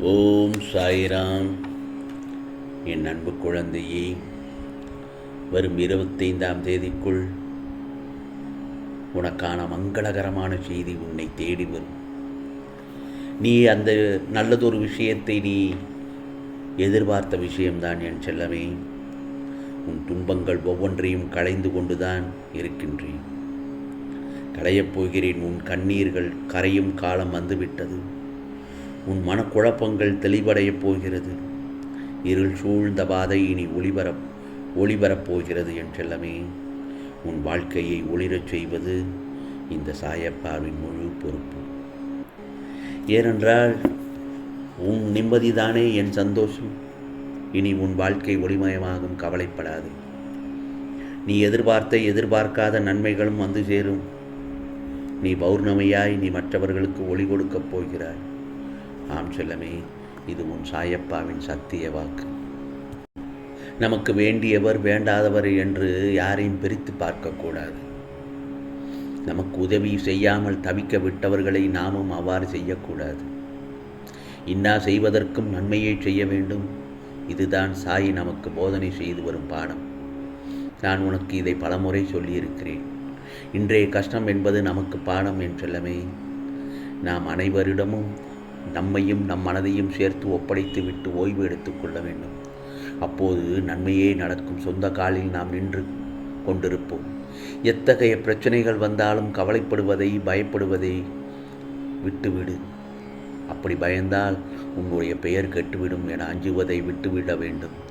ஓம் சாய்ராம். என் அன்பு குழந்தையே வரும் இருபத்தைந்தாம் தேதிக்குள் உனக்கான மங்களகரமான செய்தி உன்னை தேடி வரும். நீ அந்த நல்லதொரு விஷயத்தை நீ எதிர்பார்த்த விஷயம்தான் என் செல்லமே. உன் துன்பங்கள் ஒவ்வொன்றையும் களைந்து கொண்டுதான் இருக்கின்றேன். களையப் போகிறேன். உன் கண்ணீர்கள் கரையும் காலம் வந்துவிட்டது. உன் மனக்குழப்பங்கள் தெளிவடையப் போகிறது. இருள் சூழ்ந்த பாதை இனி ஒளிபர ஒளிபரப் போகிறது என்றெல்லாமே உன் வாழ்க்கையை ஒளிரச் செய்வது இந்த சாயப்பாவின் முழு பொறுப்பு. ஏனென்றால் உன் நிம்மதிதானே என் சந்தோஷம். இனி உன் வாழ்க்கை ஒளிமயமாகும் கவலைப்படாது. நீ எதிர்பார்த்த எதிர்பார்க்காத நன்மைகளும் வந்து சேரும். நீ பௌர்ணமியாய் நீ மற்றவர்களுக்கு ஒளி கொடுக்கப் போகிறாய். ஆம் செல்லமே இது உன் சாயப்பாவின் சத்திய வாக்கு. நமக்கு வேண்டியவர் வேண்டாதவர் என்று யாரையும் பிரித்து பார்க்கக்கூடாது. நமக்கு உதவி செய்யாமல் தவிக்க விட்டவர்களை நாமும் அவ்வாறு செய்யக்கூடாது. இன்னா செய்வதற்கும் நன்மையை செய்ய வேண்டும். இதுதான் சாய் நமக்கு போதனை செய்து வரும் பாடம். நான் உனக்கு இதை பலமுறை சொல்லியிருக்கிறேன். இன்றைய கஷ்டம் என்பது நமக்கு பாடம் என்றெல்லாமே நாம் அனைவரிடமும் நம்மையும் நம் மனதையும் சேர்த்து ஒப்படைத்து விட்டு ஓய்வு எடுத்துக்கொள்ள வேண்டும். அப்போது நன்மையே நடக்கும். சொந்த காலில் நாம் நின்று கொண்டிருப்போம். எத்தகைய பிரச்சனைகள் வந்தாலும் கவலைப்படுவதை பயப்படுவதை விட்டுவிடு. அப்படி பயந்தால் உன்னுடைய பெயர் கெட்டுவிடும் என அஞ்சுவதை விட்டுவிட வேண்டும்.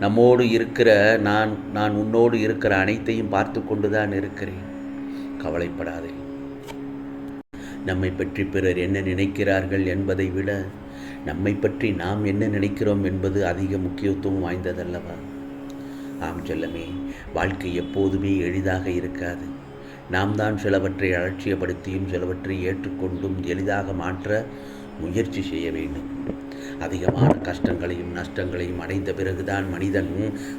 நம்மோடு இருக்கிற நான் நான் உன்னோடு இருக்கிற அனைத்தையும் பார்த்து கொண்டுதான் இருக்கிறேன். கவலைப்படாதே. நம்மை பற்றி பிறர் என்ன நினைக்கிறார்கள் என்பதை விட நம்மை பற்றி நாம் என்ன நினைக்கிறோம் என்பது அதிக முக்கியத்துவம் வாய்ந்ததல்லவா? ஆம் செல்லமே வாழ்க்கை எப்போதுமே எளிதாக இருக்காது. நாம் தான் சிலவற்றை அலட்சியப்படுத்தியும் சிலவற்றை ஏற்றுக்கொண்டும் எளிதாக மாற்ற முயற்சி செய்ய வேண்டும். அதிகமான கஷ்டங்களையும் நஷ்டங்களையும் அடைந்த பிறகுதான் மனிதன்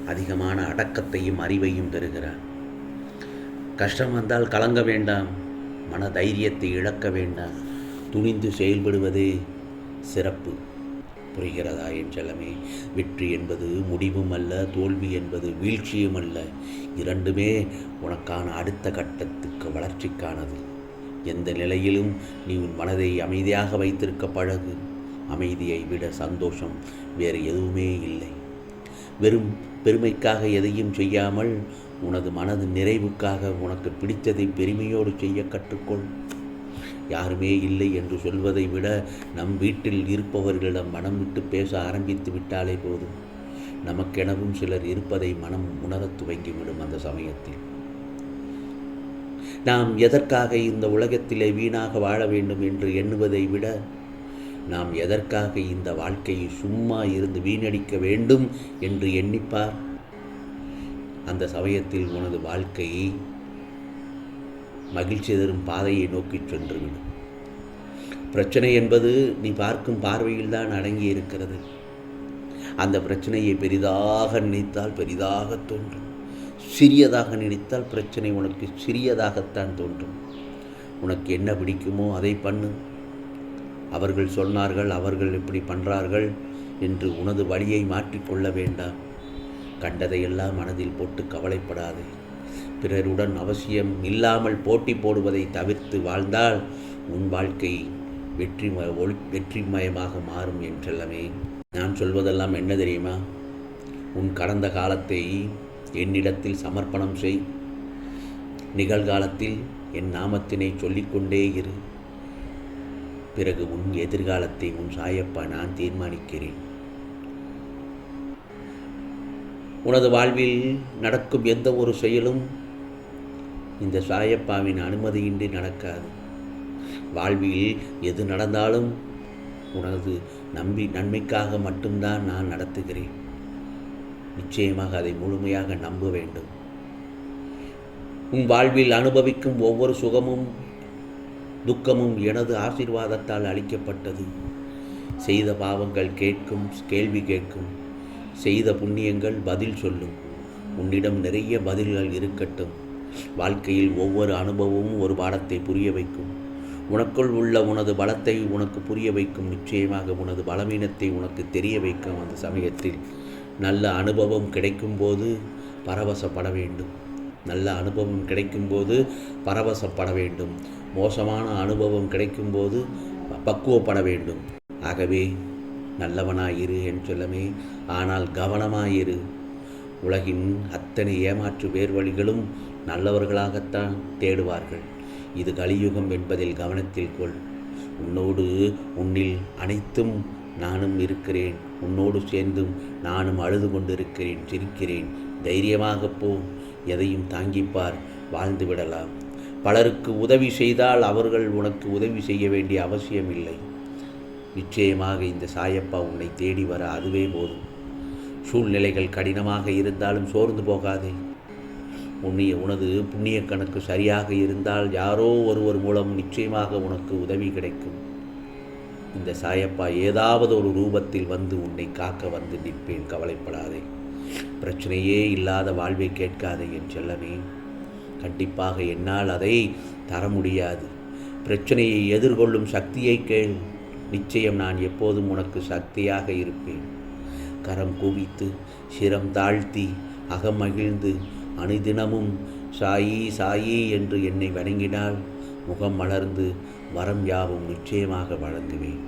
அதிகமான அடக்கத்தையும் அறிவையும் பெறுகிறான் கஷ்டம் வந்தால் கலங்க வேண்டாம். மன தைரியத்தை இழக்க வேண்டாம். துணிந்து செயல்படுவதே சிறப்பு. புரிகிறதா என் செல்லமே? வெற்றி என்பது முடிவும் அல்ல தோல்வி என்பது வீழ்ச்சியும் அல்ல. இரண்டுமே உனக்கான அடுத்த கட்டத்துக்கு வளர்ச்சிக்கானது. எந்த நிலையிலும் நீ உன் மனதை அமைதியாக வைத்திருக்க பழகு. அமைதியை விட சந்தோஷம் வேறு எதுவுமே இல்லை. வெறும் பெருமைக்காக எதையும் செய்யாமல் உனது மனது நிறைவுக்காக உனக்கு பிடித்ததை பெருமையோடு செய்ய கற்றுக்கொள். யாருமே இல்லை என்று சொல்வதை விட நம் வீட்டில் இருப்பவர்களிடம் மனம் விட்டு பேச ஆரம்பித்து விட்டாலே போதும். நமக்கெனவும் சிலர் இருப்பதை மனம் உணரத் துவங்கிவிடும் அந்த சமயத்தில். நாம் எதற்காக இந்த உலகத்திலே வீணாக வாழ வேண்டும் என்று எண்ணுவதை விட நாம் எதற்காக இந்த வாழ்க்கையை சும்மா இருந்து வீணடிக்க வேண்டும் என்று எண்ணிப்பார்? அந்த சமயத்தில் உனது வாழ்க்கை மகிழ்ச்சி தரும் பாதையை நோக்கி சென்றுவிடும். பிரச்சனை என்பது நீ பார்க்கும் பார்வையில் தான் அடங்கி இருக்கிறது. அந்த பிரச்சனையை பெரிதாக நினைத்தால் பெரிதாக தோன்றும். சிறியதாக நினைத்தால் பிரச்சனை உனக்கு சிறியதாகத்தான் தோன்றும். உனக்கு என்ன பிடிக்குமோ அதை பண்ணு. அவர்கள் சொன்னார்கள் அவர்கள் இப்படி பண்ணுறார்கள் என்று உனது வழியை மாற்றிக்கொள்ள வேண்டாம். கண்டதையெல்லாம் மனதில் போட்டு கவலைப்படாதே. பிறருடன் அவசியம் இல்லாமல் போட்டி போடுவதை தவிர்த்து வாழ்ந்தால் உன் வாழ்க்கை வெற்றி ஒளி வெற்றிமயமாக மாறும் என்றெல்லாமே நான் சொல்வதெல்லாம் என்ன தெரியுமா? உன் கடந்த காலத்தை என்னிடத்தில் சமர்ப்பணம் செய். நிகழ்காலத்தில் என் நாமத்தினை சொல்லிக்கொண்டே இரு. பிறகு உன் எதிர்காலத்தை உன் சாயப்பா நான் தீர்மானிக்கிறேன். உனது வாழ்வில் நடக்கும் எந்த ஒரு செயலும் இந்த சாயப்பாவின் அனுமதியின்றி நடக்காது. வாழ்வில் எது நடந்தாலும் உனது நம்பி நன்மைக்காக மட்டும்தான் நான் நடத்துகிறேன். நிச்சயமாக அதை முழுமையாக நம்ப வேண்டும். உன் வாழ்வில் அனுபவிக்கும் ஒவ்வொரு சுகமும் துக்கமும் எனது ஆசீர்வாதத்தால் அளிக்கப்பட்டது. செய்த பாவங்கள் கேட்கும் கேள்வி கேட்கும். செய்த புண்ணியங்கள் பதில் சொல்லும். உன்னிடம் நிறைய பதில்கள் இருக்கட்டும். வாழ்க்கையில் ஒவ்வொரு அனுபவமும் ஒரு பாடத்தை புரிய வைக்கும். உனக்குள் உள்ள உனது பலத்தை உனக்கு புரிய வைக்கும். நிச்சயமாக உனது பலவீனத்தை உனக்கு தெரிய வைக்கும். அந்த சமயத்தில் நல்ல அனுபவம் கிடைக்கும்போது பரவசப்பட வேண்டும். நல்ல அனுபவம் கிடைக்கும்போது பரவசப்பட வேண்டும். மோசமான அனுபவம் கிடைக்கும்போது பக்குவப்பட வேண்டும். ஆகவே நல்லவனாயிரு என் சொல்லமே ஆனால் கவனமாயிரு. உலகின் அத்தனை ஏமாற்று வேர்வழிகளும் நல்லவர்களாகத்தான் தேடுவார்கள். இது கலியுகம் என்பதில் கவனத்தில் கொள். உன்னோடு உன்னில் அனைத்தும் நானும் இருக்கிறேன். உன்னோடு சேர்ந்தும் நானும் அழுது கொண்டிருக்கிறேன் சிரிக்கிறேன். தைரியமாக போ எதையும் தாங்கிப்பார் வாழ்ந்து விடலாம். பலருக்கு உதவி செய்தால் அவர்கள் உனக்கு உதவி செய்ய வேண்டிய அவசியம் இல்லை நிச்சயமாக இந்த சாயப்பா உன்னை தேடி வர அதுவே போதும். சூழ்நிலைகள் கடினமாக இருந்தாலும் சோர்ந்து போகாதே. உன்னைய உனது புண்ணிய கணக்கு சரியாக இருந்தால் யாரோ ஒருவர் மூலம் நிச்சயமாக உனக்கு உதவி கிடைக்கும். இந்த சாயப்பா ஏதாவது ஒரு ரூபத்தில் வந்து உன்னை காக்க வந்து நிற்பேன். கவலைப்படாதே. பிரச்சனையே இல்லாத வாழ்வை கேட்காதே என் செல்லமே. கண்டிப்பாக என்னால் அதை தர முடியாது. பிரச்சனையை எதிர்கொள்ளும் சக்தியை கேள். நிச்சயம் நான் எப்போதும் உனக்கு சக்தியாக இருப்பேன். கரம் குவித்து சிரம் தாழ்த்தி அகமகிழ்ந்து அனுதினமும் சாயி சாயி என்று என்னை வணங்கினால் முகம் மலர்ந்து வரம் யாவும் நிச்சயமாக வழங்குவேன்.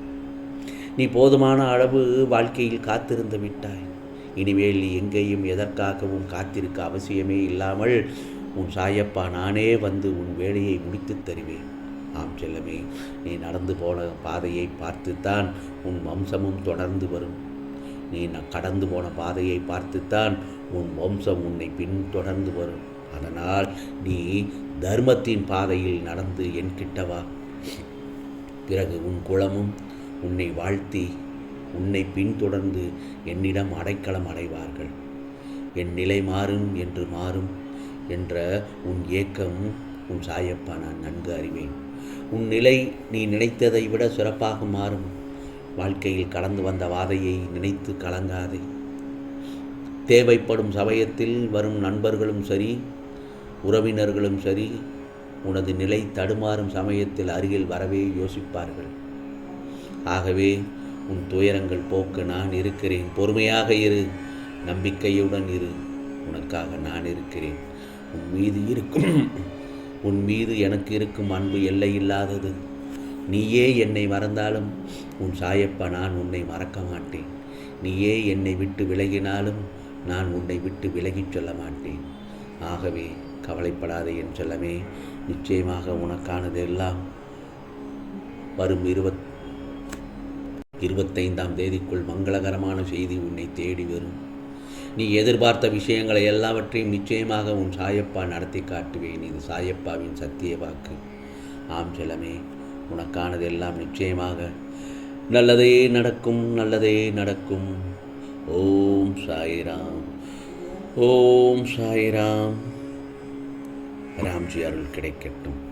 நீ போதுமான அளவு வாழ்க்கையில் காத்திருந்து விட்டாய். இனிமேல் நீ எங்கேயும் எதற்காகவும் காத்திருக்க அவசியமே இல்லாமல் உன் சாயப்பா நானே வந்து உன் வேலையை முடித்துத் தருவேன். ஆம் செல்லமே நீ நடந்து போன பாதையை பார்த்துத்தான் உன் வம்சமும் தொடர்ந்து வரும். நீ கடந்து போன பாதையை பார்த்துத்தான் உன் வம்சம் உன்னை பின்தொடர்ந்து வரும். அதனால் நீ தர்மத்தின் பாதையில் நடந்து என் கிட்டவா பிறகு உன் குலமும் உன்னை வாழ்த்தி உன்னை பின்தொடர்ந்து என்னிடம் அடைக்கலம் அடைவார்கள். என் நிலை மாறும் என்று மாறும் என்ற உன் ஏக்கம் உன் சாயப்பா நான் நன்கு அறிவேன். உன் நிலை நீ நினைத்ததை விட சிறப்பாக மாறும். வாழ்க்கையில் கடந்து வந்த வாதையை நினைத்து கலங்காதே. தேவைப்படும் சமயத்தில் வரும் நண்பர்களும் சரி உறவினர்களும் சரி உனது நிலை தடுமாறும் சமயத்தில் அருகில் வரவே யோசிப்பார்கள். ஆகவே உன் துயரங்கள் போக்க நான் இருக்கிறேன். பொறுமையாக இரு. நம்பிக்கையுடன் இரு. உனக்காக நான் இருக்கிறேன். உன் மீது இருக்கும் உன் மீது எனக்கு இருக்கும் அன்பு எல்லையில்லாதது. நீயே என்னை மறந்தாலும் உன் சாயப்பா நான் உன்னை மறக்க மாட்டேன். நீயே என்னை விட்டு விலகினாலும் நான் உன்னை விட்டு விலகிச் சொல்ல மாட்டேன். ஆகவே கவலைப்படாதே என் செல்லமே நிச்சயமாக உனக்கானதெல்லாம் வரும் இருபத் இருபத்தைந்தாம் தேதிக்குள் மங்களகரமான செய்தி உன்னை தேடி வரும். நீ எதிர்பார்த்த விஷயங்களை எல்லாவற்றையும் நிச்சயமாக உன் சாயப்பா நடத்தி காட்டுவேன். இது சாயப்பாவின் சத்திய வாக்கு. ஆம் செலமே உனக்கானது எல்லாம் நிச்சயமாக நல்லதே நடக்கும் நல்லதே நடக்கும். ஓம் சாய்ராம் ஓம் சாய்ராம். ராம்ஜி அருள் கிடைக்கட்டும்.